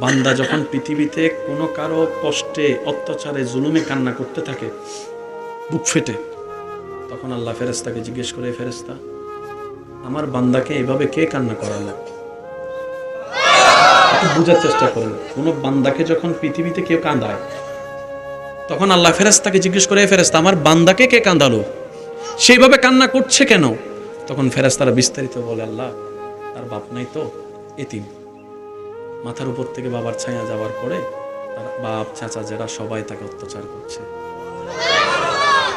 বান্দা যখন পৃথিবীতে কোনো কারও কষ্টে, অত্যাচারে, জুলুমে কান্না করতে থাকে, বুক ফেটে, তখন আল্লাহ ফেরেস্তাকে জিজ্ঞেস করে ফেরেস্তা আমার বান্দাকে এভাবে কে কান্না করালো? বোঝার চেষ্টা করেন। কোনো বান্দাকে যখন পৃথিবীতে কেউ কাঁদায়, তখন আল্লাহ ফেরেস্তাকে জিজ্ঞেস করে, "এ ফেরেস্তা আমার বান্দাকে কে কাঁদালো? সেইভাবে কান্না করছে কেন? তখন ফেরেস্তারা বিস্তারিত বলে, আল্লাহ, তার বাপ নাই তো, এতিম। মাথার উপর থেকে বাবার ছায়া যাওয়ার পরে তার বাপ, চাচা যারা সবাই তাকে অত্যাচার করছে।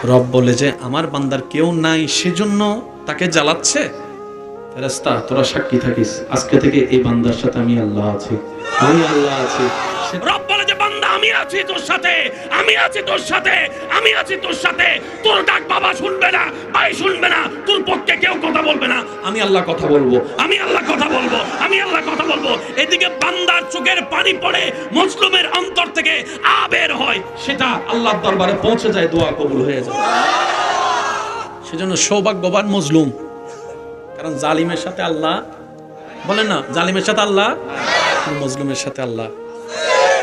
রব বলে যে, আমার বান্দার কেউ নাই, সেজন্য তাকে জ্বালাচ্ছে? ফেরেস্তা তোরা সাক্ষী থাকিস। আজকে থেকে এই বান্দার সাথে আমি আল্লাহ আছি। আমি আল্লাহ আছি। রব বলে যে, বান্দা, আমি আছি তোর সাথে। আমি আছি তোর সাথে। আমি আছি তোর সাথে। তোর ডাক বাবা শুনবে না, ভাই শুনবে না, তোর পক্ষে কেউ কথা বলবে না। আমি আল্লাহ কথা বলব। আমি আল্লাহ কথা বলব। আমি আল্লাহ কথা বলব এদিকে বান্দার চোখের পানি পড়ে মুসলিমের অন্তর থেকে আবের হয়। সেটা আল্লাহর দরবারে পৌঁছে যায়, দোয়া কবুল হয়ে যায়। সেজন্য সৌভাগ্যবান মজলুম কারণ জালিমের সাথে আল্লাহ, বলেন না, জালিমের সাথে আল্লাহ মজলুমের সাথে আল্লাহ।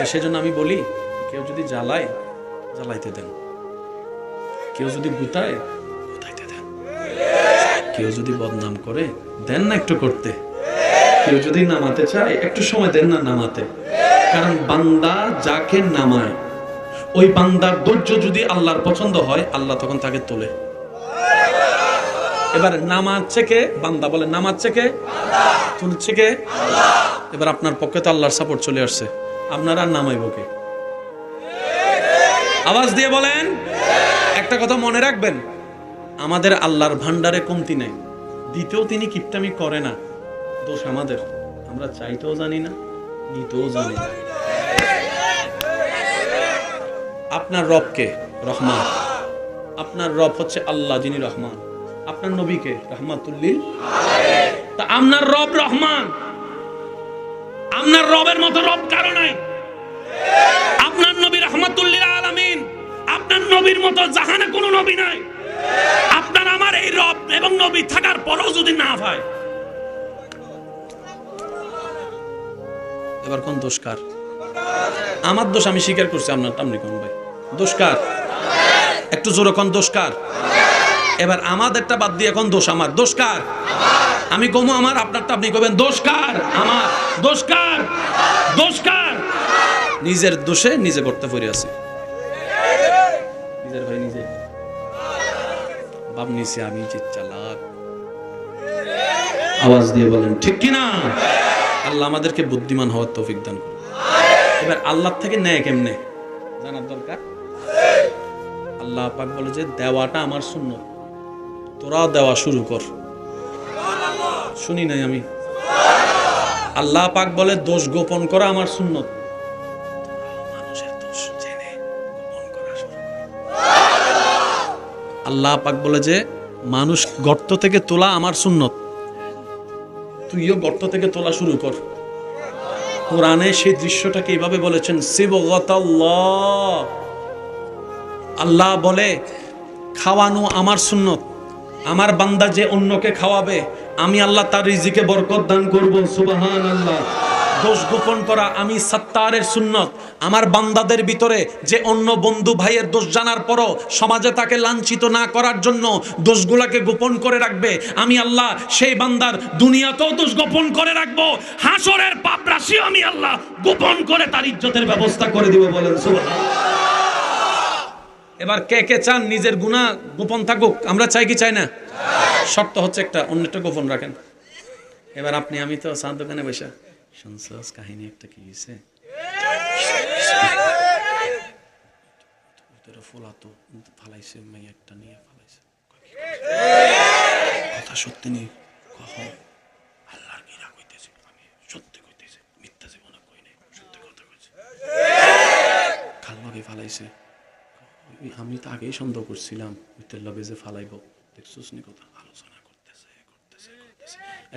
সেজন্য আমি বলি, কেউ যদি জ্বালায়, জ্বালাইতে দেন। কেউ যদি গুতায়, গুতাইতে দেন। কেউ যদি বদনাম করে, দেন না একটু করতে। কেউ যদি নামাতে চায়, একটু সময় দেন না নামাতে। কারণ বান্দা যাকে নামায়, ওই বান্দার ধৈর্য যদি আল্লাহর পছন্দ হয়, আল্লাহ তখন তাকে তোলে। এবার নামাচ্ছে কে? বান্দা বলে, নামাচ্ছে কে? তুলছে কে? এবার আপনার পক্ষে তো আল্লাহর সাপোর্ট চলে আসছে। আপনার নামাইব কে? আওয়াজ দিয়ে বলেন, একটা কথা মনে রাখবেন, আমাদের আল্লাহর ভান্ডারে কমতি নেই। দিতেও তিনি কিপটামি করে না। দোষ আমাদের। আমরা চাইতেও জানি না, নিতেও জানি না। আপনার রবকে রহমান। আপনার রব হচ্ছে আল্লাহ, যিনি রহমান। আপনার নবীকে রহমাতুল্লিল। তা আপনার রব রহমান। আপনার রবের মতো রব কারও নাই। আপনার নবী রহমাতুল্লিল আলামিন। আপনার নবীর মতো জাহানে কোনো নবী নাই। আপনার, আমার এই রব এবং নবী থাকার পরেও যদি না হয় এবার কোন দোষকার আমার দোষ আমি স্বীকার করছি, আপনার টামনি কোন ভাই। দোষকার একটু জোরে কোন দোষকার এবার আমাদেরটা বাদ দিয়ে এখন দোষ আমার? দোষকার আমি কমু আমার আপনারটা আপনি কবেন দোষকার আমার। দোষকার দোষকার নিজের দোষে নিজে করতে পড়ে আছি। নিজের ভাই নিজে। বাপ নিছি, আমি যে চালাক। আওয়াজ দিয়ে বলেন, ঠিক কি না আল্লাহ আমাদেরকে বুদ্ধিমান হওয়ার তৌফিক দান করুন। এবার আল্লাহ থেকে নেয় কেমনে? জানার দরকার? আল্লাহ পাক বলে যে, দেওয়াটা আমার শূন্য তোরা দেওয়া শুরু কর। শুনি নাই আমি। আল্লাহ পাক বলে, দোষ গোপন করা আমার সুন্নত। আল্লাহ পাক বলে যে, মানুষ গর্ত থেকে তোলা আমার সুন্নত। তুইও গর্ত থেকে তোলা শুরু কর। কোরআনে সেই দৃশ্যটাকে এইভাবে বলেছেন আল্লাহ বলে, খাওয়ানো আমার সুন্নত। আমার বান্দা যে অন্যকে খাওয়াবে, আমি আল্লাহ তার রিজিকে বরকত দান করব। সুবাহান আল্লাহ দোষ গোপন করা আমি সত্তারের সুন্নত। আমার বান্দাদের ভিতরে যে অন্য বন্ধু ভাইয়ের দোষ জানার পরও সমাজে তাকে লাঞ্ছিত না করার জন্য দোষগুলাকে গোপন করে রাখবে। আমি আল্লাহ সেই বান্দার দুনিয়াতেও দোষ গোপন করে রাখব। হাসরের পাপ রাশিও আমি আল্লাহ গোপন করে তার ইজ্জতের ব্যবস্থা করে দিব বলেন এবার কে কে চান নিজের গুণা গোপন থাকুক? আমরা চাই কি চাই না? শর্ত হচ্ছে একটা, অন্যটা গোপন রাখেন। এবার আপনি, আমি তো চার দোকানে বসে। শুনছস, কাহিনী একটা কি হয়েছে ফালাইছে মেয়ে একটা নিয়ে ফালাইছে। কথা সত্যি নেই, কহ। আল্লাহর কিরা কইতেছে, আমি সত্যি কইতেছে, মিথ্যা কই নাই, সত্যি কথা কইছে। ফালাইছে? আমি তো আগেই সন্দেহ করছিলাম, মিথ্যের লগে যে ফালাইব, দেখছিস নি কথা?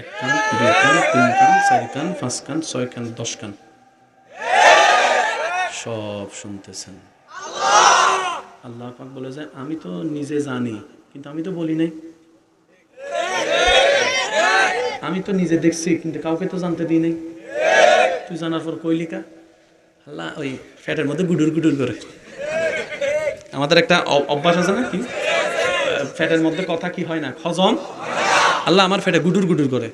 এক কান দুই কান তিন কান চার কান পাঁচ কান ছয় কান দশ কান সব শুনতেছেন। আল্লাহ পাক বলে যে, আমি তো নিজে জানি, কিন্তু আমি তো বলি নাই। আমি তো নিজে দেখছি, কিন্তু কাউকে তো জানতে দিই নাই। তুই জানার পর কইলিকা আল্লাহ, ওই ফ্যাটের মধ্যে গুডুর গুডুর করে। আমাদের একটা অভ্যাস আছে না কি? ফ্যাটের মধ্যে কথা কি হয় না? হজম আল্লাহ আমার ফ্যাটে গুডুর গুডুর করে।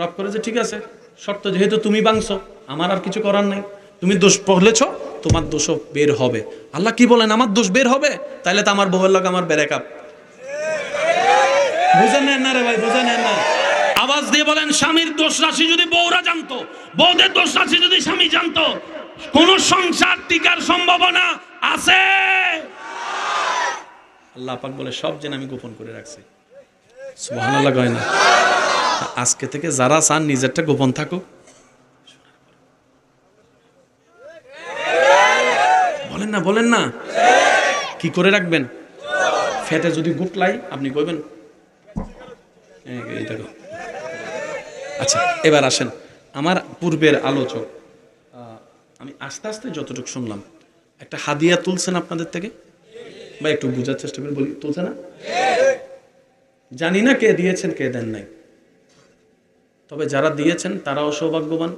রব করে যে, ঠিক আছে, শর্ত যেহেতু তুমি বাংছো, আমার আর কিছু করার নাই। তুমি দোষ পড়লেছ, তোমার দোষও বের হবে। আল্লাহ কি বলেন, আমার দোষ বের হবে? তাহলে তো আমার বউয়ের লোক আমার বেরেক আপ বুঝে নেন না রে ভাই, বুঝে নেন না। আওয়াজ দিয়ে বলেন, স্বামীর দোষ রাশি যদি বউরা জানতো, বউদের দোষ রাশি যদি স্বামী জানতো, কোন সংসার টিকার সম্ভাবনা আছে? আল্লাহ পাক বলে, সব যেন আমি গোপন করে রাখছি। আজকে থেকে যারা চান নিজেরটা গোপন থাকুক। বলেন না বলেন না। কি করে রাখবেন? ফেটে যদি গুটলাই আপনি কইবেন। আচ্ছা এবার আসেন। আমার পূর্বের আলোচক আমি আস্তে আস্তে যতটুকু শুনলাম, একটা হাদিয়া তুলছেন আপনাদের থেকে? বা একটু বোঝার চেষ্টা করে বলি, তুলছে না? জানি না কে দিয়েছেন, কে দেন নাই। তবে যারা দিয়েছেন, তারাও সৌভাগ্যবান।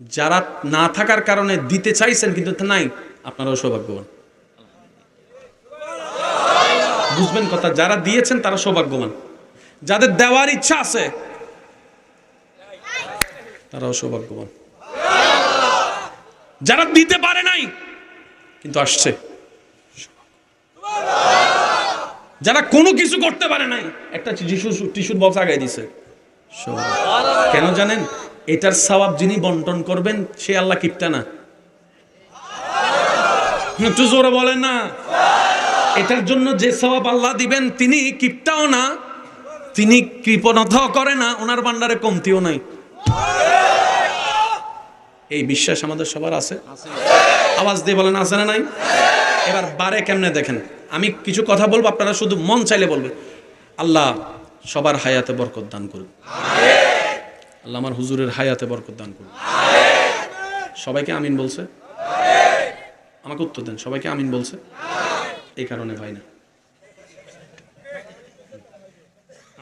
যারা না থাকার কারণে দিতে চাইছেন, কিন্তু নাই, আপনারাও সৌভাগ্যবান। বুঝবেন কথা, যারা দিয়েছেন, তারা সৌভাগ্যবান। যাদের দেওয়ার ইচ্ছা আছে, তারাও সৌভাগ্যবান। যারা দিতে পারে নাই, কিন্তু আসছে। যারা কোনো কিছু করতে পারে নাই, একটা টিস্যু টিস্যুর বক্স আগাই দিছে। কেন জানেন? এটার সওয়াব যিনি বন্টন করবেন, সে আল্লাহ কিপটা না। একটু জোরে বলেন না। এটার জন্য যে সওয়াব আল্লাহ দিবেন, তিনি কিপটাও না, তিনি কৃপণতাও করে না, ওনার ভান্ডারে কমতিও নাই। এই বিশ্বাস আমাদের সবার আছে? আওয়াজ দিয়ে বলেন, আছে না নাই? এবার বারে কেমনে দেখেন? আমি কিছু কথা বলব আপনারা শুধু মন চাইলে বলবে আল্লাহ সবার হায়াতে বরকত দান করুন। আল্লাহ আমার হুজুরের হায়াতে বরকত দান করুন। সবাইকে আমিন বলছে? আমাকে উত্তর দেন সবাইকে আমিন বলছে? এই কারণে পাই না।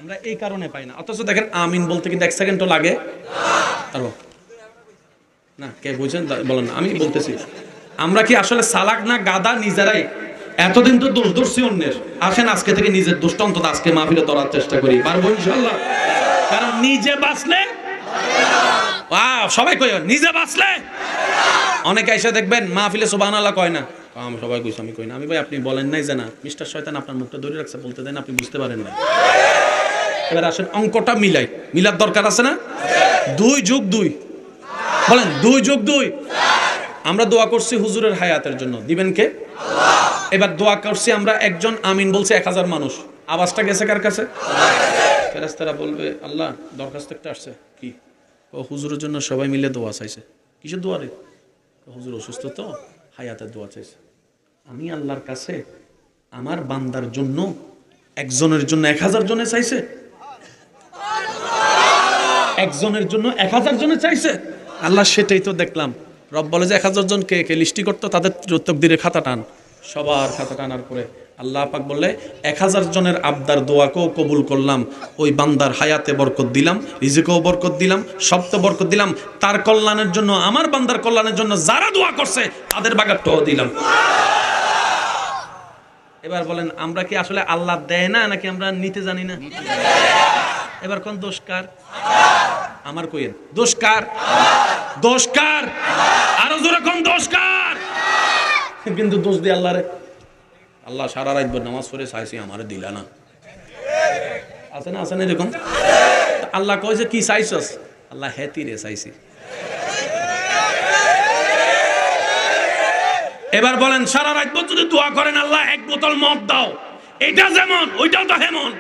আমরা এই কারণে পাই না। অথচ দেখেন আমিন বলতে কিন্তু এক সেকেন্ডও লাগে। তারপর না কে বুঝছেন বলেন না, আমি বলতেছি। আমরা কি আসলে সালাক না গাদা নিজেরাই? এতদিন তো দোষ ধরছি অন্যের। আসেন আজকে থেকে নিজের দোষটা অন্তত আজকে মাহফিলে ধরার চেষ্টা করি। পারব ইনশাল্লাহ কারণ নিজে বাঁচলে সবাই কই, নিজে বাঁচলে অনেকে এসে দেখবেন মাহফিলে আল্লাহ কয় না। আমি সবাই কইছি, আমি কই না। আমি ভাই, আপনি বলেন নাই যে না। মিস্টার শয়তান আপনার মুখটা ধরে রাখছে, বলতে দেন, আপনি বুঝতে পারেন না এবার আসেন, অঙ্কটা মিলাই। মিলার দরকার আছে না? দুই যোগ দুই। বলেন, দুই যোগ দুই। আমরা দোয়া করছি হুজুরের হায়াতের জন্য। দিবেন কে? এবার দোয়া করছি আমরা একজন আমিন বলছে এক হাজার মানুষ। আওয়াজটা গেছে কার কাছে? ফেরেস্তারা বলবে, আল্লাহ, দরখাস্ত একটা আসছে। কি? ও হুজুরের জন্য সবাই মিলে দোয়া চাইছে। কিসের দোয়া রে? ও হুজুর অসুস্থ তো, হায়াতের দোয়া চাইছে। আমি আল্লাহর কাছে আমার বান্দার জন্য একজনের জন্য এক হাজার জনে চাইছে। একজনের জন্য এক হাজার জনে চাইছে। আল্লাহ সেটাই তো দেখলাম। রব বলে যে এক হাজার জন কে কে লিস্টি করতো, তাদের তকদিরে খাতা টান। সবার খাতা টানার পরে আল্লাহ পাক বললে, এক হাজার জনের আবদার দোয়াকেও কবুল করলাম, ওই বান্দার হায়াতে বরকত দিলাম, রিজিকেও বরকত দিলাম সপ্ত বরকত দিলাম, তার কল্যাণের জন্য, আমার বান্দার কল্যাণের জন্য যারা দোয়া করছে, তাদের বাগারটাও দিলাম। এবার বলেন, আমরা কি আসলে আল্লাহ দেয় না, নাকি আমরা নিতে জানি না? এবার কোন দোষ কার? আমার কইেন দোষ কার? দোষ কার? আরও জোরে কোন দোষকার কিন্তু দোষ দিয়ে আল্লাহ রে আল্লাহ সারা রাত নামাজ পড়ে চাইছি, আমারে দিলা না। আছে না আছে না এরকম? আল্লাহ কয় যে, কি চাইছস? আল্লাহ হেতি রে চাইছি। এবার বলেন, সারা রাত যদি দোয়া করেন আল্লাহ, এক বোতল মদ দাও। এটা যেমন, ওইটাও তো হেমন।